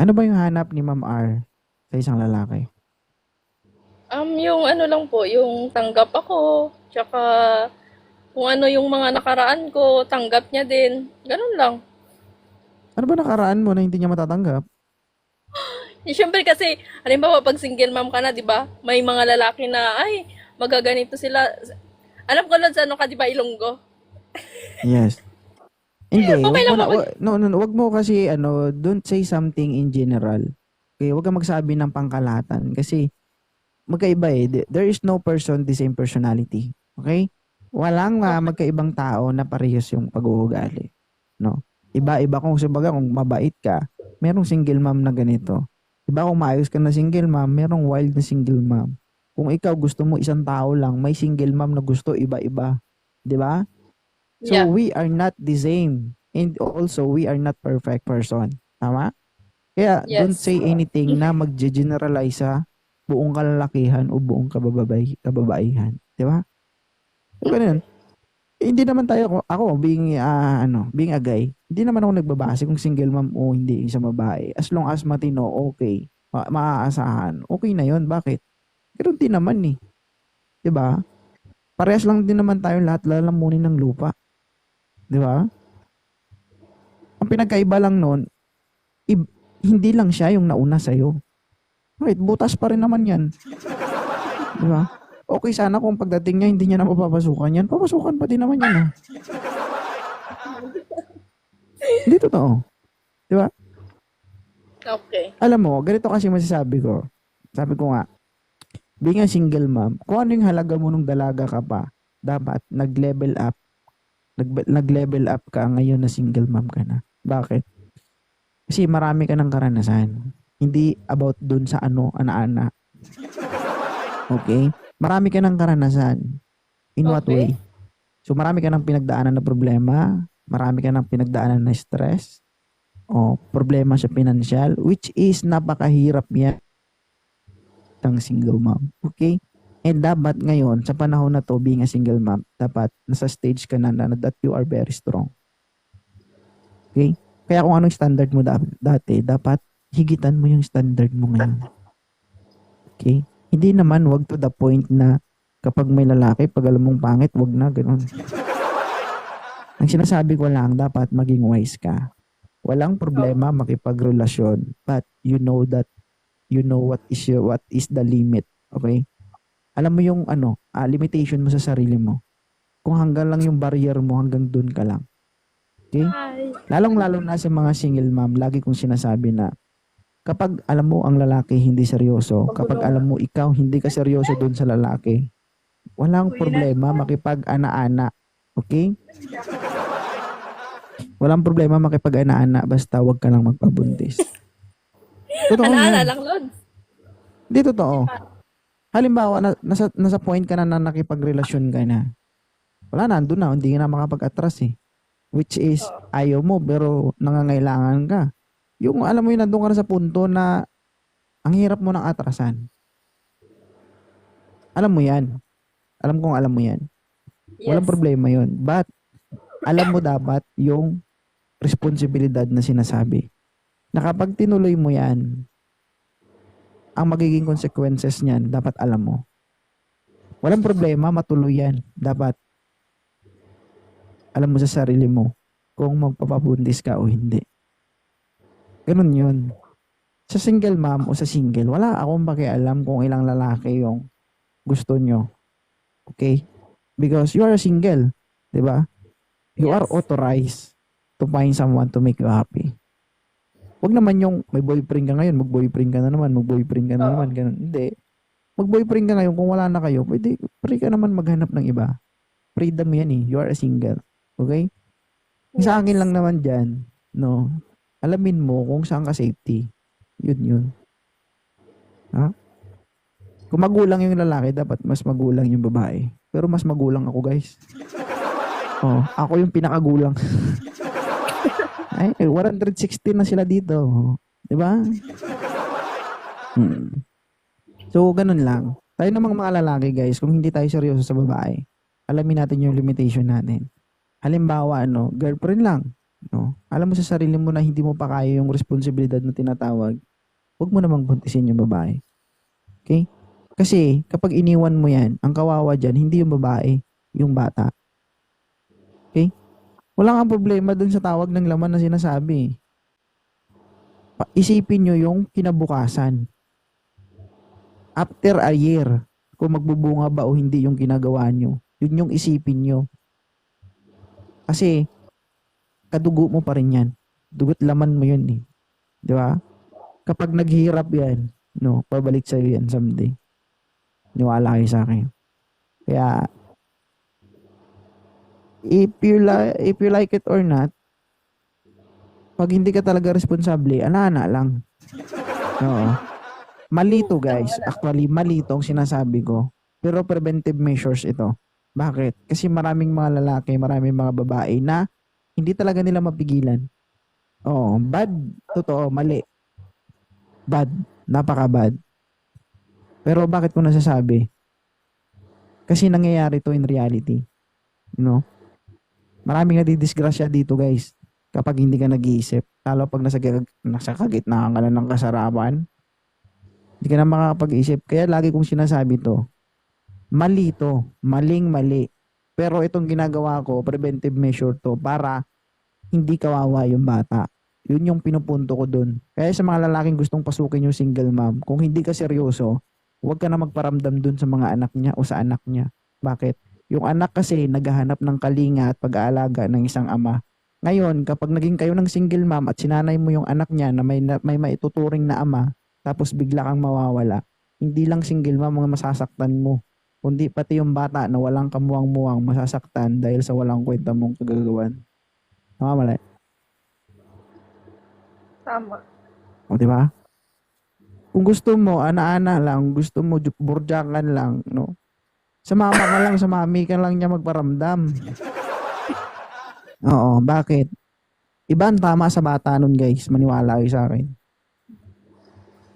Ano ba yung hanap ni Ma'am R sa isang lalaki? Um, yung ano lang po, yung tanggap ako, tsaka kung ano yung mga nakaraan ko, tanggap niya din. Ganun lang. Ano ba nakaraan mo na hindi niya matatanggap? Eh, Siyempre kasi, halimbawa pag single mom ka na, di ba? May mga lalaki na, ay, magaganito sila. Alam ko lang sa ano ka, di ba, Ilonggo? Yes. Hindi, Okay wag lang na, naman. wa- no, no, no, wag mo kasi ano, don't say something in general. Okay, wag kang magsabi ng pangkalahatan kasi magkaiba eh. Th- There is no person the same personality. Okay? Walang ah, magkaibang tao na parehas yung pag-uugali. No? Iba-iba kung sabaga kung mabait ka, merong single mom na ganito. Diba kung maayos ka na single mom, merong wild na single mom. Kung ikaw gusto mo isang tao lang, may single mom na gusto iba-iba. 'Di ba? So Yeah. we are not the same. And also we are not perfect person. Tama? Kaya don't Yes. say anything na mag-generalize sa buong kalalakihan o buong kabababay, kababaihan. Di ba? So, ganun. Eh, hindi naman tayo, ako, being, ah, ano, being a guy, hindi naman ako nagbabase kung single mom o hindi sa babae. As long as matino, okay. Ma- maaasahan. Okay na yon Bakit? Ganun din naman eh. Di ba? Parehas lang din naman tayo lahat lalamunin ng lupa. Di ba? Ang pinagkaiba lang ib- hindi lang siya yung nauna sa'yo. Right, butas pa rin naman yan. Di ba? Okay sana kung pagdating niya, hindi niya na mapapasukan yan. Papasukan pa din naman yan. ah. Hindi totoo. Okay. Alam mo, ganito kasi masasabi ko. Sabi ko nga, being a single mom, kung ano yung halaga mo nung dalaga ka pa, dapat nag-level up. Nag- nag-level up ka ngayon na single mom ka na. Bakit? Kasi marami ka ng karanasan. Hindi about dun sa ano, ana-ana. Okay? Marami ka ng karanasan. In what Okay. way? So marami ka ng pinagdaanan na problema, marami ka ng pinagdaanan na stress, o problema sa financial, which is napakahirap yan ng single mom. Okay? And dapat ngayon, sa panahon na to, being a single mom, dapat nasa stage ka na, na that you are very strong. Okay? Kaya kung anong standard mo da- dati, dapat higitan mo yung standard mo ngayon. Okay? Hindi naman wag to the point na kapag may lalaki, pag alam mong pangit, wag na, ganun. Ang sinasabi ko lang, dapat maging wise ka. Walang problema makipagrelasyon, but you know that you know what is your, what is the limit, okay? Alam mo yung ano, ah, limitation mo sa sarili mo. Kung hanggang lang yung barrier mo, hanggang dun ka lang. Okay? Lalong-lalo na sa mga single mom, lagi kong sinasabi na kapag alam mo ang lalaki hindi seryoso, kapag alam mo ikaw hindi ka seryoso dun sa lalaki, walang problema makipag-ana-ana. Okay? Walang problema makipag-ana-ana basta wag ka lang magpabuntis. Totoo Alaala yan. lang, Lods. Hindi totoo. Halimbawa, na, nasa, nasa point ka na na nakipagrelasyon ka na. Wala na, andun na, hindi ka na makapag-atras eh. Which is, ayaw mo, pero nangangailangan ka. Yung, alam mo yun, nandun ka na sa punto na ang hirap mo ng atrasan. Alam mo yan. Alam kong alam mo yan. Walang Yes. problema yun. But, alam mo dapat yung responsibilidad na sinasabi. Na kapag tinuloy mo yan, ang magiging consequences niyan, dapat alam mo. Walang problema, matuloy yan. Dapat alam mo sa sarili mo kung magpapabuntis ka o hindi. Ganun yun. Sa single mom o sa single, wala akong pakialam kung ilang lalaki yung gusto nyo. Okay? Because you are single. 'di ba? You are Yes. authorized to find someone to make you happy. Huwag naman yung may boyfriend ka ngayon, mag-boyfriend ka na naman, mag-boyfriend ka na Oo. naman, ganun. Hindi. Mag-boyfriend ka ngayon, kung wala na kayo, pwede, free ka naman maghanap ng iba. Freedom yan eh. You are a single. Okay? Yung Sa akin lang naman dyan, no, alamin mo kung saan ka safety. Yun yun. Ha? Kung magulang yung lalaki, dapat mas magulang yung babae. Pero mas magulang ako, guys. Oh, ako yung pinakagulang. Ay, 160 na sila dito. 'Di ba? Hmm. So, ganun lang. Tayo namang mga lalaki, guys, kung hindi tayo seryoso sa babae, alamin natin yung limitation natin. Halimbawa, ano, girlfriend lang. no? Alam mo sa sarili mo na hindi mo pa kaya yung responsibilidad na tinatawag, huwag mo namang buntisin yung babae. Okay? Kasi kapag iniwan mo yan, ang kawawa dyan, hindi yung babae, yung bata. Okay? Wala kang problema dun sa tawag ng laman na sinasabi. Isipin nyo yung kinabukasan. After a year, kung magbubunga ba o hindi yung ginagawa nyo. Yun yung isipin nyo. Kasi, kadugo mo pa rin yan. Dugot laman mo yun eh. Di ba? Kapag naghihirap yan, no, pabalik sa'yo yan someday. Niwala kayo sa akin. Kaya, if you, li- if you like it or not, pag hindi ka talaga responsable, ana-ana lang. Oo. Mali to guys. Actually, mali ang sinasabi ko. Pero preventive measures ito. Bakit? Kasi maraming mga lalaki, maraming mga babae na hindi talaga nila mapigilan. Oo, bad. Totoo, mali. Bad. Napaka-bad. Pero bakit ko nasasabi? Kasi nangyayari to in reality. You know? Maraming nadidisgrasya dito guys kapag hindi ka nag-iisip. Lalo pag nasa, nasa kagitnaan ka na ng kasarapan, hindi ka na makakapag-isip. Kaya lagi kong sinasabi to, mali to, maling mali. Pero itong ginagawa ko, preventive measure to para hindi kawawa yung bata. Yun yung pinupunto ko dun. Kaya sa mga lalaking gustong pasukin yung single mom, kung hindi ka seryoso, huwag ka na magparamdam dun sa mga anak niya o sa anak niya. Bakit? Yung anak kasi naghahanap ng kalinga at pag-aalaga ng isang ama. Ngayon, kapag naging kayo ng single mom at sinanay mo yung anak niya na may, na, may maituturing na ama, tapos bigla kang mawawala, hindi lang single mom ang masasaktan mo, kundi pati yung bata na walang kamuwang-muwang masasaktan dahil sa walang kwenta mong kagagawan. Tama mali? Tama. O, di ba? Kung gusto mo, ana-ana lang, gusto mo, burjakan lang, no? Sa mama ka lang, sa mami ka lang niya magparamdam. Oo, bakit? Iba ang tama sa bata nun, guys. Maniwala kayo sa akin.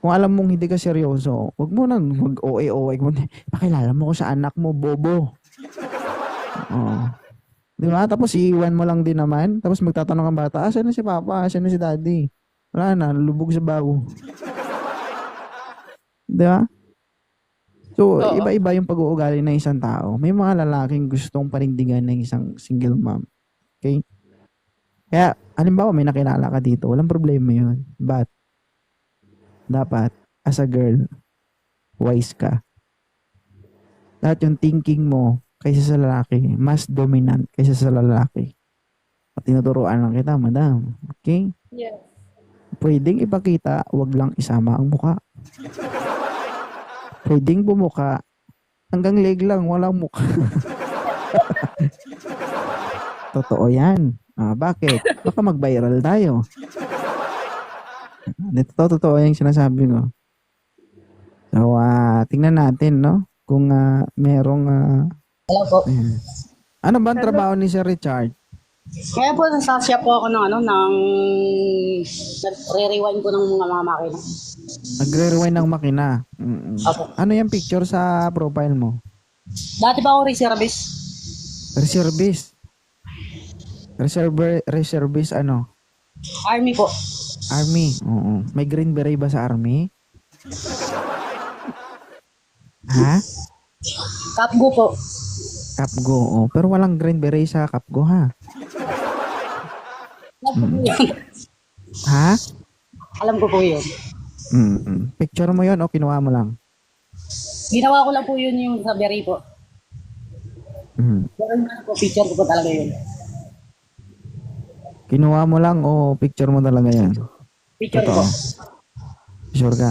Kung alam mong hindi ka seryoso, wag mo nang mag OA-OA mo. Pakilala mo ko sa anak mo, bobo. Oo. Di ba? Tapos iiwan mo lang din naman. Tapos magtatanong ang bata, asan na si papa? Asan na si daddy? Wala na, lubog sa bago. Di ba? So, Oo. iba-iba yung pag-uugali ng isang tao. May mga lalaking gustong panindigan ng isang single mom. Okay? Kaya, halimbawa, may nakilala ka dito, walang problema yun. But, dapat, as a girl, wise ka. Lahat yung thinking mo kaysa sa lalaki, mas dominant kaysa sa lalaki. At tinuturuan lang kita, madam. Okay? Yes. Pwedeng ipakita, wag lang isama ang muka. Pwedeng bumuka, hanggang leg lang, walang muka. Totoo yan. Ah, bakit? Baka mag-viral tayo. Ito, totoo yung sinasabi ko. So, ah, tingnan natin, no? Kung ah, merong... ah, Hello po. ayan. ano ba ang trabaho ni Sir Richard? Kaya po, nasasya po ako ng ano, ng nagre-rewind po ng mga mga makina. Nagre-rewind ng makina. Mm-mm. Opo. Ano yung picture sa profile mo? Dati pa ako reservist. Reservist. Reserve, reservist ano? Army po. Army. Oo. May green beret ba sa army? Ha? Kapgo po. Kapgo. Oh. Pero walang green beret sa Kapgo ha? Po yun. Ha? Alam ko po yun. Mm-mm. Picture mo yon o kinuha mo lang? Ginawa ko lang po yun yung sa Berry po. Mm. Yung ano po, picture ko po talaga yun. Kinuha mo lang o picture mo talaga yan? Picture Totoo. ko. Sure ka?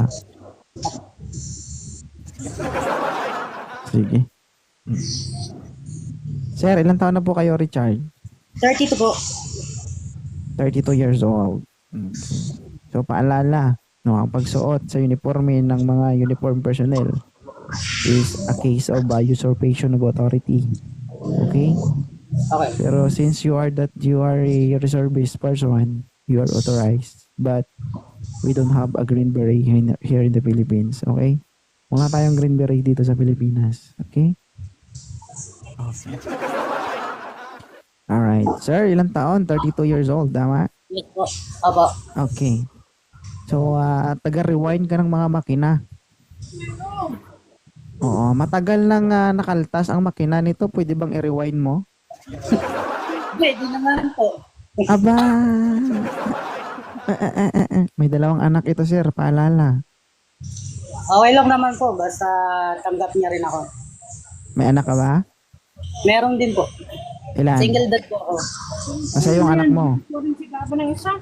Sige. Mm. Sir, ilang taon na po kayo, Richard? 32 po. 32 years old. Okay. So, paalala, no, ang pagsuot sa uniforme ng mga uniform personnel is a case of uh, usurpation of authority. Okay? Okay. Pero since you are that you are a reservist person, you are authorized. But we don't have a green beret here in, here in the Philippines. Okay? Wala tayong green beret dito sa Pilipinas. Okay? Okay. Alright. Sir, ilang taon? 32 years old, tama? Yes po. Okay. So, ah, taga-rewind ka ng mga makina. Oo, matagal nang ah, nakaltas ang makina nito. Pwede bang i-rewind mo? Pwede naman po. Aba! Ah, ah, ah. May dalawang anak ito, sir. Paalala. Okay lang naman po. Basta tanggap niya rin ako. May anak ka ba? Meron din po. Ilan? Single dad po ako. Nasa yung anak mo?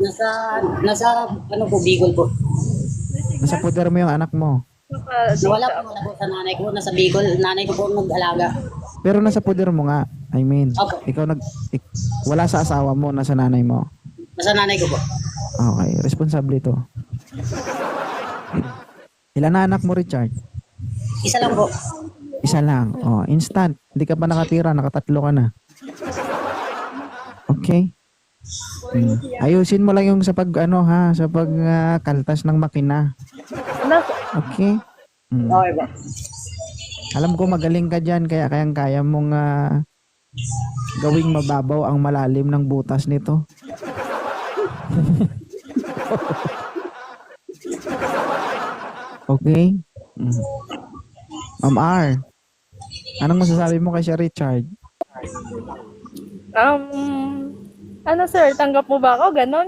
Nasa, nasa, ano po, Bicol po. Nasa puder mo yung anak mo? Nawala po wala po sa nanay ko. Nasa Bicol. Nanay ko po nag-alaga. Pero nasa puder mo nga. I mean, Opo. ikaw nag... ik- wala sa asawa mo, nasa nanay mo. Nasa nanay ko po. Okay, responsable ito. Ilan na anak mo, Richard? Isa lang po. Isa lang. Oh, instant. Hindi ka pa nakatira, nakatatlo ka na. Okay? Mm. Ayusin mo lang yung sa pag ano ha, sa pag ah, kaltas ng makina. Okay? Mm. Okay. Alam ko magaling ka diyan kaya kayang kaya mong ah, gawing mababaw ang malalim ng butas nito. okay? Mm. Ma'am R, anong masasabi mo kay Sir Richard? um, ano sir, tanggap mo ba ako? Ganon?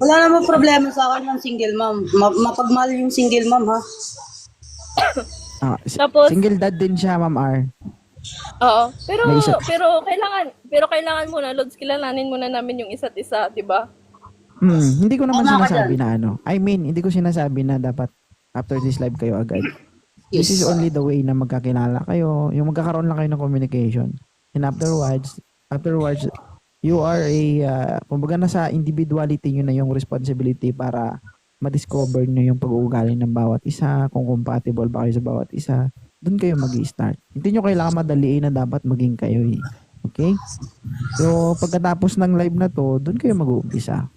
Wala namang problema sa akin ng single mom. Ma- mapagmahal yung single mom ha. Ah, si- Tapos- single dad din siya, Ma'am R. Oo. Pero, May isa- pero kailangan, pero kailangan muna, Lods, kilalanin muna namin yung isa't isa, di ba? Hmm, hindi ko naman Tama ka sinasabi na ano. I mean, hindi ko sinasabi na dapat after this live kayo agad. This is only the way na magkakilala kayo, yung magkakaroon lang kayo ng communication. And afterwards, afterwards, you are a, uh, kumbaga nasa individuality nyo na yung responsibility para ma-discover nyo yung pag-uugali ng bawat isa, kung compatible ba kayo sa bawat isa. Doon kayo mag start Hindi nyo kailangan madaliin na dapat maging kayo eh. Okay? So, pagkatapos ng live na to, doon kayo mag-uumpisa.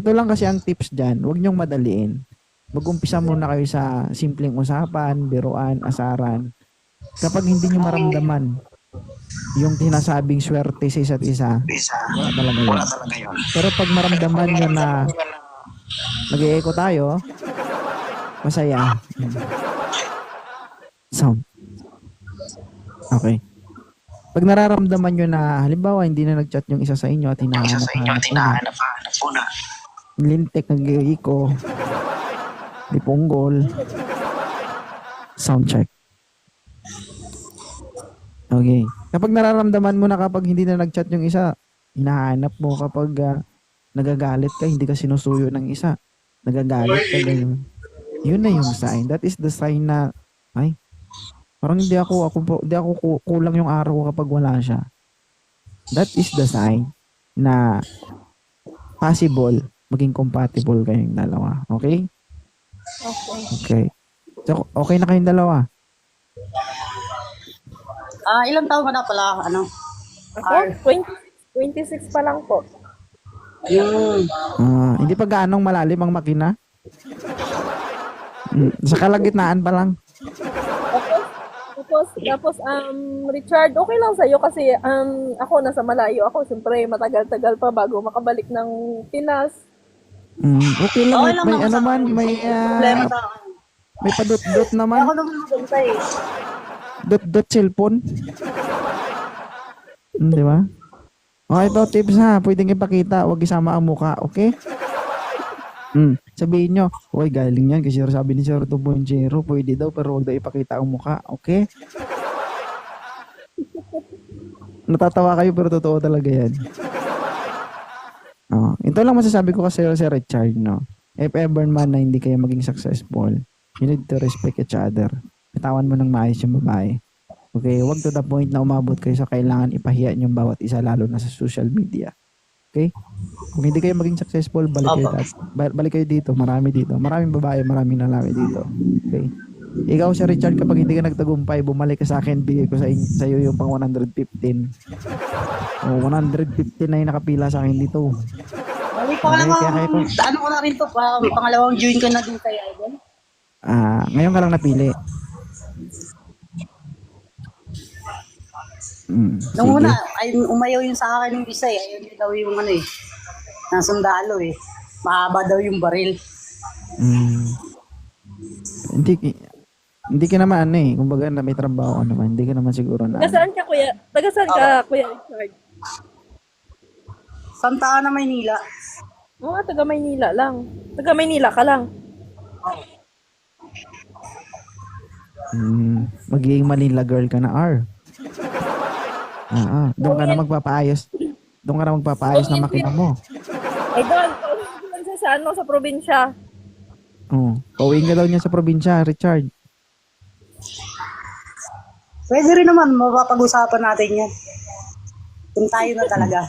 Ito lang kasi ang tips dyan. Huwag niyong madaliin. Mag-umpisa muna kayo sa simpleng usapan, biruan, asaran. Kapag hindi niyo maramdaman yung tinasabing swerte sa isa't isa, wala talaga yun. Pero pag maramdaman niyo na nag-eeko tayo, masaya. Sound. Okay. Pag nararamdaman nyo na, halimbawa, hindi na nag-chat yung isa sa inyo at hinahanap-hanap mo na, lintek nag-iiko, di punggol, sound check. Okay. Kapag nararamdaman mo na kapag hindi na nag-chat yung isa, hinahanap mo kapag ah, nagagalit ka, hindi ka sinusuyo ng isa, nagagalit ka ganyan. Yun na yung sign. That is the sign na, ay, parang hindi ako, ako, po- hindi ako ku- kulang yung araw kapag wala siya. That is the sign na possible maging compatible kayong dalawa. Okay? Okay. Okay. So, okay na kayong dalawa? Ah, ilang taon ka na pala, ano? Ako, 20, 26 pa lang po. Yung, Ah, hindi pa gaanong malalim ang makina? Mm, sa kalagitnaan pa lang. Tapos, tapos, um, Richard, okay lang sa'yo kasi um, ako nasa malayo ako. Siyempre, matagal-tagal pa bago makabalik ng Pinas. Mm, okay lang. Okay may, lang may naman ano sa man, akin. may, problema ah, sa akin. may padot-dot naman. Ako naman maganda eh. Dot-dot cellphone. Mm, di ba? Okay, ito tips ha. Pwedeng ipakita. Huwag isama ang muka. Okay? Mm. Sabihin nyo, Uy, galing yan. Kasi sabi ni Sir 2.0, pwede daw, pero huwag daw ipakita ang muka. Okay? Natatawa kayo, pero totoo talaga yan. Oh, ito lang masasabi ko kasi Sir Richard, no? If ever man na hindi kayo maging successful, you need to respect each other. Bitawan mo ng maayos yung babae. Okay, wag to the point na umabot kayo sa kailangan ipahiya yung bawat isa lalo na sa social media. Okay? Kung hindi kayo maging successful, balik kayo, ba- balik kayo dito. Marami dito. Maraming babae, maraming lalaki dito. Okay? Ikaw si Richard, kapag hindi ka nagtagumpay, bumalik ka sa akin, bigay ko sa, in- sa iyo yung pang 115. O, 115 na yung nakapila sa akin dito. Balik pa ka Okay, naman, kayo po- ano ko na rin to, pa, pangalawang join ko na din kay Idol. Ah, ngayon ka lang napili. Mm, Nung sige. una, ay, umayaw yung sa akin yung isa eh. Ayun daw yung ano eh. Ng sundalo eh. Mahaba daw yung baril. Mm. Hindi ki- hindi ka naman ano eh, kumbaga na may trabaho ka naman, hindi ka naman siguro na. Taga saan ka, kuya? Taga saan ka, kuya Richard? Santa Ana, Maynila. Oo nga, taga Maynila lang. Taga Maynila ka lang. Mm, magiging Manila girl ka na, R. Ah, ah. Doon ka na magpapaayos. Doon ka na magpapaayos ng makina mo. Ay, doon. Doon sa, sa ano, sa probinsya. Oh, pauwiin ka daw niya sa probinsya, Richard. Pwede rin naman, mapapag-usapan natin yan. Kung tayo na talaga.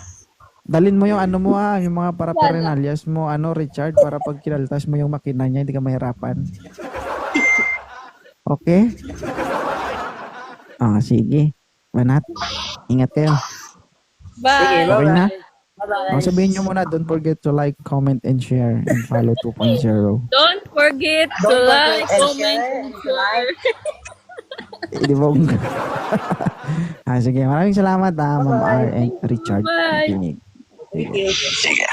Dalin mo yung ano mo ah, yung mga paraphernalyas mo, ano Richard, para pag kinaltas mo yung makina niya, hindi ka mahirapan. Okay? Ah, sige. Banat. Ingat kayo. Sige, Bye! Okay na? Bye-bye. Oh, sabihin nyo muna, don't forget to like, comment, and share, and follow 2.0. Don't forget to Don't like, forget and comment, share. and share. Eh, di ba? ah, sige, maraming salamat ah, Ma'am R and Richard. Bye. You. Sige.